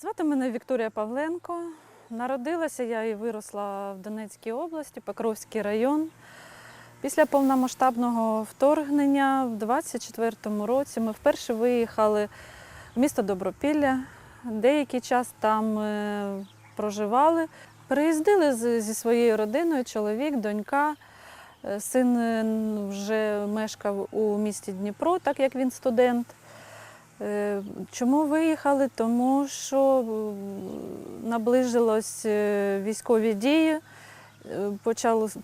Звати мене Вікторія Павленко. Народилася я і виросла в Донецькій області, Покровський район. Після повномасштабного вторгнення в 24-му році ми вперше виїхали в місто Добропілля. Деякий час там е, проживали. Переїздили з- зі своєю родиною, чоловік, донька. Е, Син е, вже мешкав у місті Дніпро, так як він студент. Е, Чому виїхали? Тому що наближилось е, військові дії,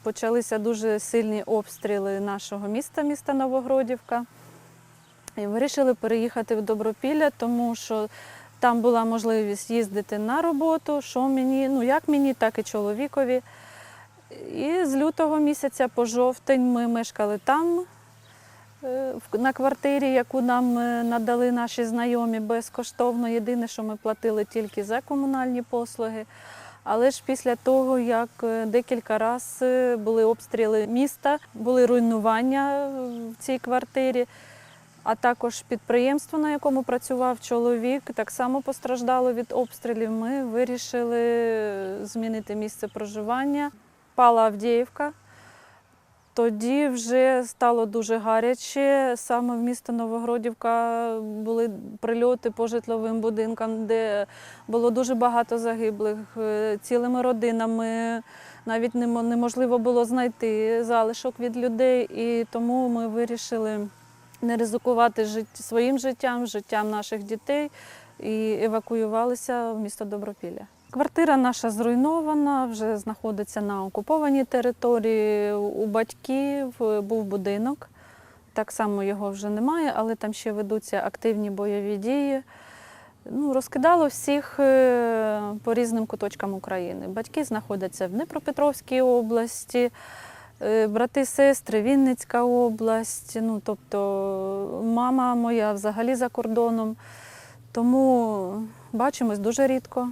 почалися дуже сильні обстріли нашого міста, міста Новогродівка. І вирішили переїхати в Добропілля, тому що там була можливість їздити на роботу, що мені, ну як мені, так і чоловікові. І з лютого місяця по жовтень ми мешкали там, е, на квартирі, яку нам е, надали наші знайомі безкоштовно. Єдине, що ми платили тільки за комунальні послуги. Але ж після того, як е, декілька разів були обстріли міста, були руйнування в цій квартирі, а також підприємство, на якому працював чоловік, так само постраждало від обстрілів. Ми вирішили змінити місце проживання. Пала Авдіївка. Тоді вже стало дуже гаряче. Саме в місто Новогродівка були прильоти по житловим будинкам, де було дуже багато загиблих, е, цілими родинами. Навіть неможливо було знайти залишок від людей, і тому ми вирішили не ризикувати своїм життям, життям наших дітей і евакуювалися в місто Добропілля. Квартира наша зруйнована, вже знаходиться на окупованій території. У батьків був будинок. Так само його вже немає, але там ще ведуться активні бойові дії. Ну, розкидало всіх е, по різним куточкам України. Батьки знаходяться в Дніпропетровській області, е, брати, сестри, Вінницька область. Ну, тобто мама моя взагалі за кордоном. Тому бачимось дуже рідко.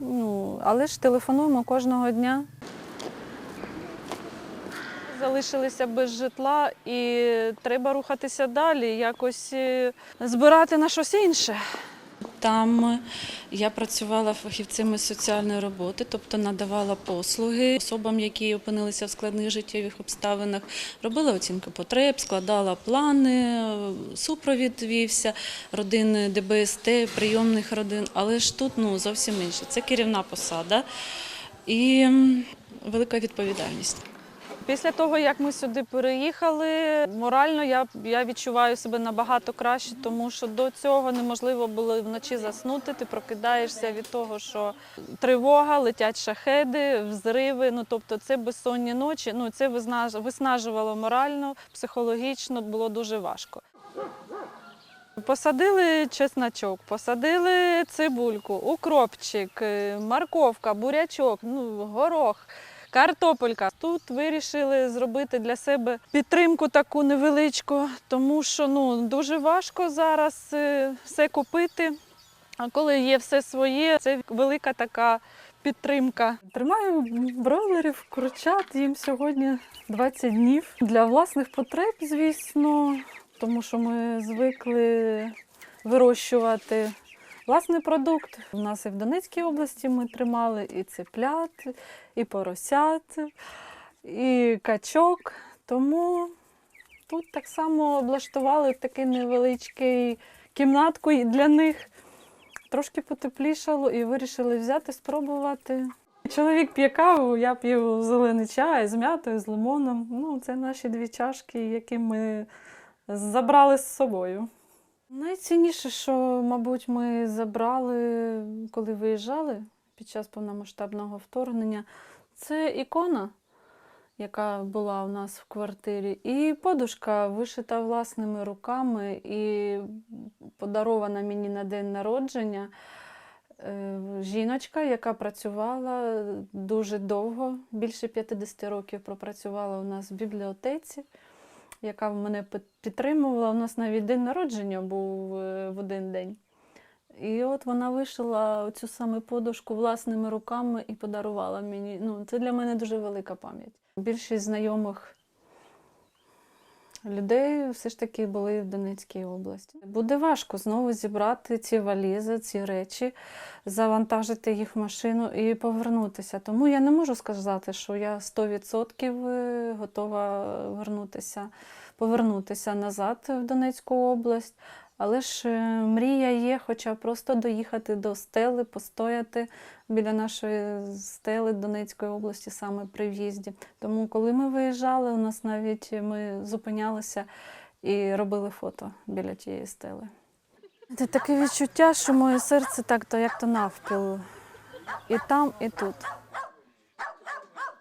Ну, але ж телефонуємо кожного дня. Залишилися без житла і треба рухатися далі, якось е, збирати на щось інше. Там я працювала фахівцем із соціальної роботи, тобто надавала послуги особам, які опинилися в складних життєвих обставинах, робила оцінки потреб, складала плани, супровід вівся, родин ДБСТ, прийомних родин. Але ж тут ну, зовсім інше. Це керівна посада і велика відповідальність. Після того, як ми сюди переїхали, морально я, я відчуваю себе набагато краще, тому що до цього неможливо було вночі заснути. Ти прокидаєшся від того, що тривога, летять шахеди, взриви. Ну тобто, це безсонні ночі. Ну це виснажувало морально, психологічно було дуже важко. Посадили чесночок, посадили цибульку, укропчик, е, морковка, бурячок, ну, горох, картопелька. Тут вирішили зробити для себе підтримку таку невеличку, тому що ну, дуже важко зараз е, все купити. А коли є все своє, це велика така підтримка. Тримаю бройлерів, курчат, їм сьогодні 20 днів. Для власних потреб, звісно, тому що ми звикли вирощувати власний продукт. У нас і в Донецькій області ми тримали і цеплят, і поросят, і качок. Тому тут так само облаштували такий невеличкий кімнатку для них. Трошки потеплішало і вирішили взяти, спробувати. Чоловік п'є каву, я п'ю зелений чай з м'ятою, з лимоном. Ну, це наші дві чашки, які ми забрали з собою. Найцінніше, що, мабуть, ми забрали, коли виїжджали під час повномасштабного вторгнення, це ікона, яка була у нас в квартирі, і подушка вишита власними руками і подарована мені на день народження. Е, Жіночка, яка працювала дуже довго, більше 50 років пропрацювала у нас в бібліотеці, яка мене підтримувала. У нас навіть день народження був е, в один день. І от вона вишила цю саме подушку власними руками і подарувала мені. Ну, це для мене дуже велика пам'ять. Більшість знайомих людей все ж таки були в Донецькій області. Буде важко знову зібрати ці валізи, ці речі, завантажити їх в машину і повернутися. Тому я не можу сказати, що я 100% готова вернутися, повернутися назад в Донецьку область. Але ж е, мрія є, хоча просто доїхати до стели, постояти біля нашої стели Донецької області саме при в'їзді. Тому, коли ми виїжджали, у нас навіть ми зупинялися і робили фото біля тієї стели. Це таке відчуття, що моє серце так то як то навпіл. І там, і тут.